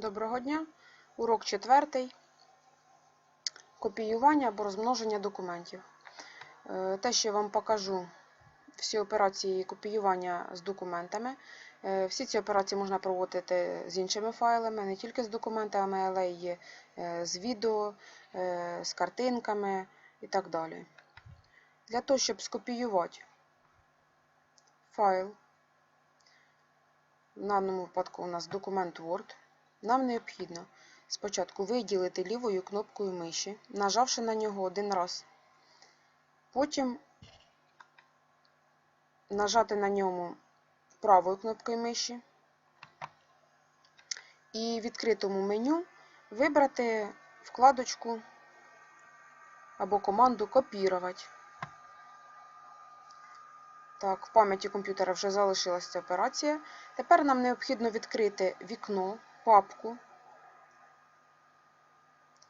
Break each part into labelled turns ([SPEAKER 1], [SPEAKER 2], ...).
[SPEAKER 1] Доброго дня! Урок четвертий. Копіювання або розмноження документів. Е, Те, що я вам покажу, всі операції копіювання з документами. Е, Всі ці операції можна проводити з іншими файлами, не тільки з документами, але й е, з відео, з картинками і так далі. Для того, щоб скопіювати файл, в даному випадку у нас документ Word. Нам необхідно спочатку виділити лівою кнопкою миші, нажавши на нього один раз. Потім нажати на ньому правою кнопкою миші і в відкритому меню вибрати вкладочку або команду Копірувати. Так, в пам'яті комп'ютера вже залишилася операція. Тепер нам необхідно відкрити вікно, папку,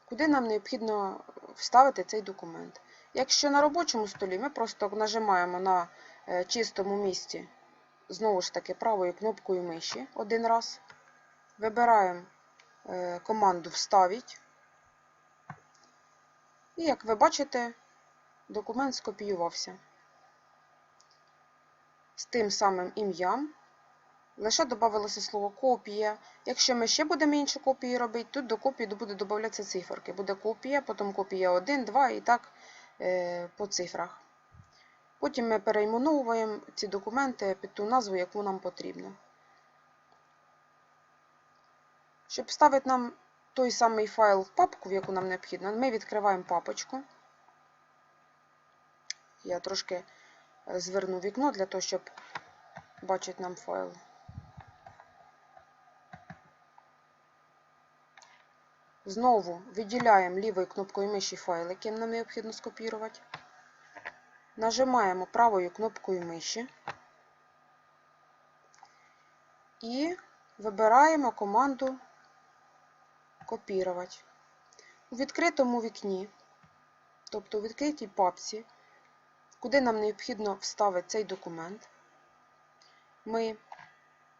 [SPEAKER 1] куди нам необхідно вставити цей документ. Якщо на робочому столі, ми просто нажимаємо на е, чистому місці, знову ж таки, правою кнопкою миші один раз. Вибираємо е, команду Вставить. І, як ви бачите, документ скопіювався з тим самим ім'ям. Лише додавалося слово копія. Якщо ми ще будемо інші копії робити, тут до копії буде додаватися циферки. Буде копія, потім копія 1, 2 і так е, по цифрах. Потім ми перейменовуємо ці документи під ту назву, яку нам потрібно. Щоб вставити нам той самий файл в папку, в яку нам необхідно, ми відкриваємо папочку. Я трошки зверну вікно для того, щоб бачити нам файл. Знову виділяємо лівою кнопкою миші файл, який нам необхідно скопірувати. Нажимаємо правою кнопкою миші і вибираємо команду Копірувати. У відкритому вікні, тобто у відкритій папці, куди нам необхідно вставити цей документ, ми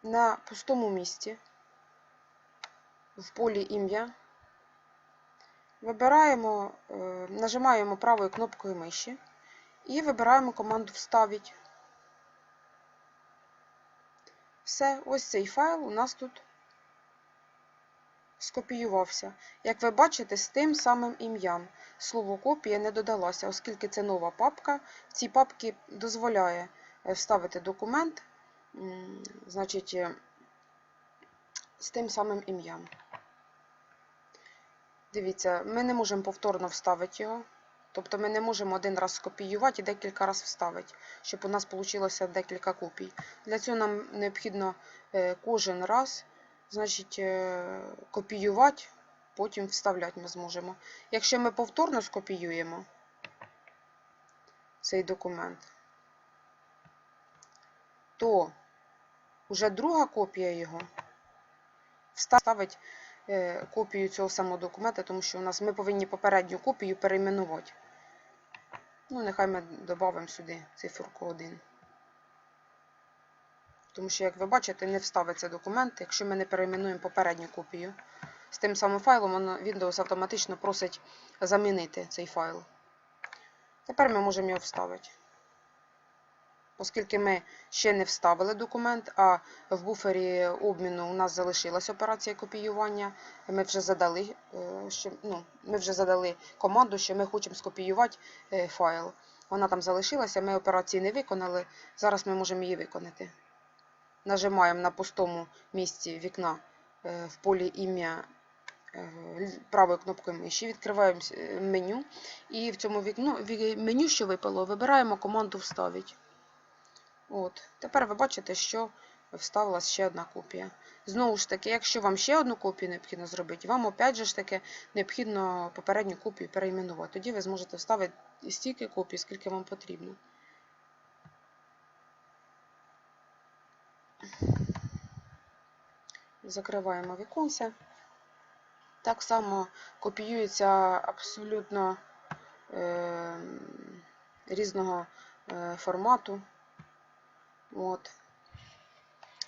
[SPEAKER 1] на пустому місці в полі ім'я вибираємо, е, нажимаємо правою кнопкою миші і вибираємо команду Вставить. Все, ось цей файл у нас тут скопіювався. Як ви бачите, з тим самим ім'ям. Слово копія не додалося, оскільки це нова папка. В цій папці дозволяє е, вставити документ, значить, е, з тим самим ім'ям. Дивіться, ми не можемо повторно вставити його. Тобто ми не можемо один раз скопіювати і декілька разів вставити, щоб у нас вийшло декілька копій. Для цього нам необхідно е, кожен раз значить, е, копіювати, потім вставляти ми зможемо. Якщо ми повторно скопіюємо цей документ, то вже друга копія його вставить копію цього самого документа, тому що у нас ми повинні попередню копію перейменувати. Ну, нехай ми додамо сюди циферку 1. Тому що, як ви бачите, не вставиться документ, якщо ми не перейменуємо попередню копію. З тим самим файлом Windows автоматично просить замінити цей файл. Тепер ми можемо його вставити. Оскільки ми ще не вставили документ, а в буфері обміну у нас залишилась операція копіювання, ми вже задали, е, що, ну, ми вже задали команду, що ми хочемо скопіювати е, файл. Вона там залишилася, ми операції не виконали. Зараз ми можемо її виконати. Нажимаємо на пустому місці вікна е, в полі ім'я правою кнопкою миші, відкриваємо меню і в цьому вікну, ві- меню, що випало, вибираємо команду Вставить. От. Тепер ви бачите, що вставилась ще одна копія. Знову ж таки, якщо вам ще одну копію необхідно зробити, вам опять же ж таки необхідно попередню копію перейменувати. Тоді ви зможете вставити стільки копій, скільки вам потрібно. Закриваємо віконце. Так само копіюється абсолютно е, різного е, формату. От.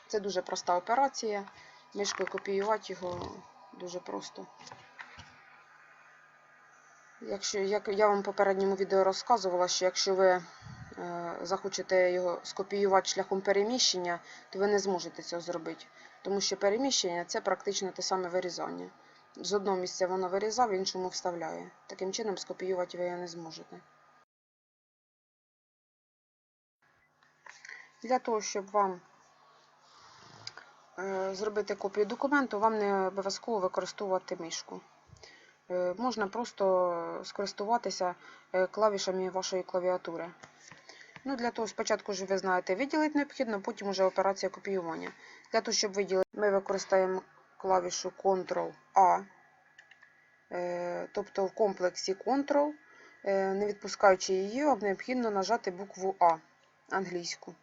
[SPEAKER 1] Це дуже проста операція. Мишкою копіювати його Дуже просто. Якщо, як я вам в попередньому відео розказувала, що якщо ви е, захочете його скопіювати шляхом переміщення, то ви не зможете цього зробити. Тому що переміщення це практично те саме вирізання. З одного місця воно вирізав, в іншому вставляє. Таким чином скопіювати ви його не зможете. Для того, щоб вам е, зробити копію документу, вам не обов'язково використовувати мишку. Е, Можна просто скористуватися е, клавішами вашої клавіатури. Ну, Для того, спочатку ж ви знаєте, виділити необхідно, потім вже операція копіювання. Для того, щоб виділити, ми використаємо клавішу Ctrl-A, тобто в комплексі Ctrl, не відпускаючи її, вам необхідно нажати букву А англійську.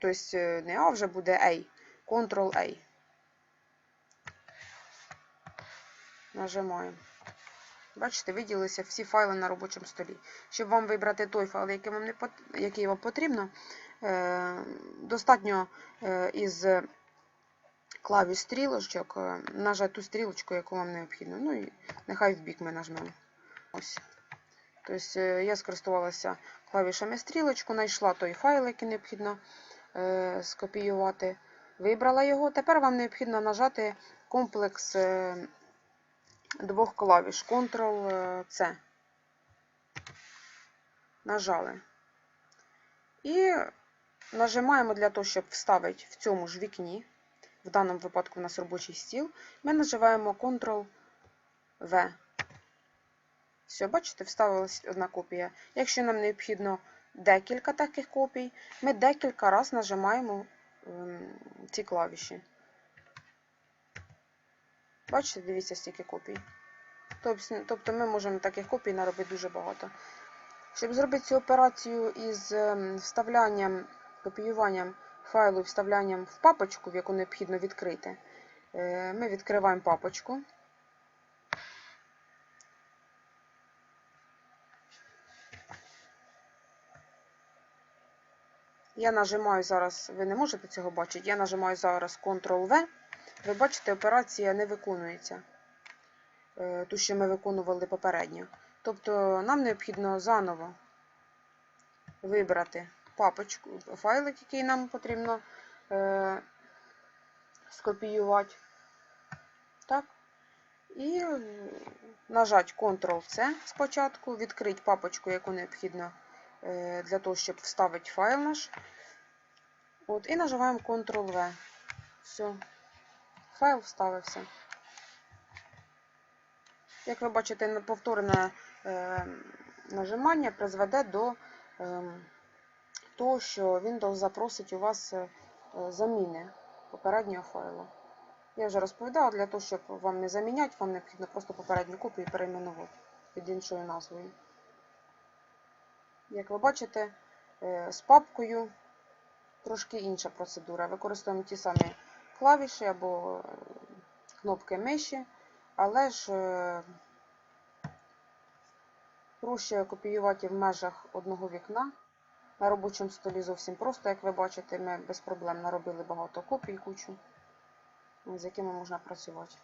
[SPEAKER 1] Тобто е, не А вже буде A, Ctrl-A. Нажимаємо. Бачите, виділилися всі файли на робочому столі. Щоб вам вибрати той файл, який вам, не який вам потрібно, е... достатньо е... із клавіш стрілочок е... нажати ту стрілочку, яку вам необхідно. Ну і нехай в бік ми нажмемо. Ось. Тобто я скористувалася клавішами стрілочку, знайшла той файл, який необхідно. Скопіювати. Вибрала його. Тепер вам необхідно нажати комплекс. Е двох клавіш Ctrl-C. Нажали. І нажимаємо для того, щоб вставити в цьому ж вікні, в даному випадку у нас робочий стіл, ми нажимаємо Ctrl-V. Все, бачите, вставилась одна копія. Якщо нам необхідно декілька таких копій, ми декілька разів нажимаємо ці клавіші. Бачите, дивіться, стільки копій. Тобто ми можемо таких копій наробити дуже багато. Щоб зробити цю операцію із вставлянням, копіюванням файлу і вставлянням в папочку, в яку необхідно відкрити, ми відкриваємо папочку. Я нажимаю зараз, ви не можете цього бачити, я нажимаю зараз Ctrl-V. Ви бачите, операція не виконується, ту, що ми виконували попередньо. Тобто нам необхідно заново вибрати папочку, файлик, який нам потрібно е, скопіювати. Так. І нажати Ctrl-C спочатку, відкрити папочку, яку необхідно е, для того, щоб вставити файл наш. От, І нажимаємо Ctrl-V. Все. Файл вставився. Як ви бачите, повторне е, нажимання призведе до е, того, що Windows запросить у вас е, заміни попереднього файлу. Я вже розповідала, для того, щоб вам не заміняти, вам необхідно просто попередню копію перейменувати під іншою назвою. Як ви бачите, е, з папкою трошки інша процедура. Використовуємо ті самі клавіші або кнопки миші, але ж е, проще копіювати в межах одного вікна. На робочому столі зовсім просто, як ви бачите, ми без проблем наробили багато копій, кучу, з якими можна працювати.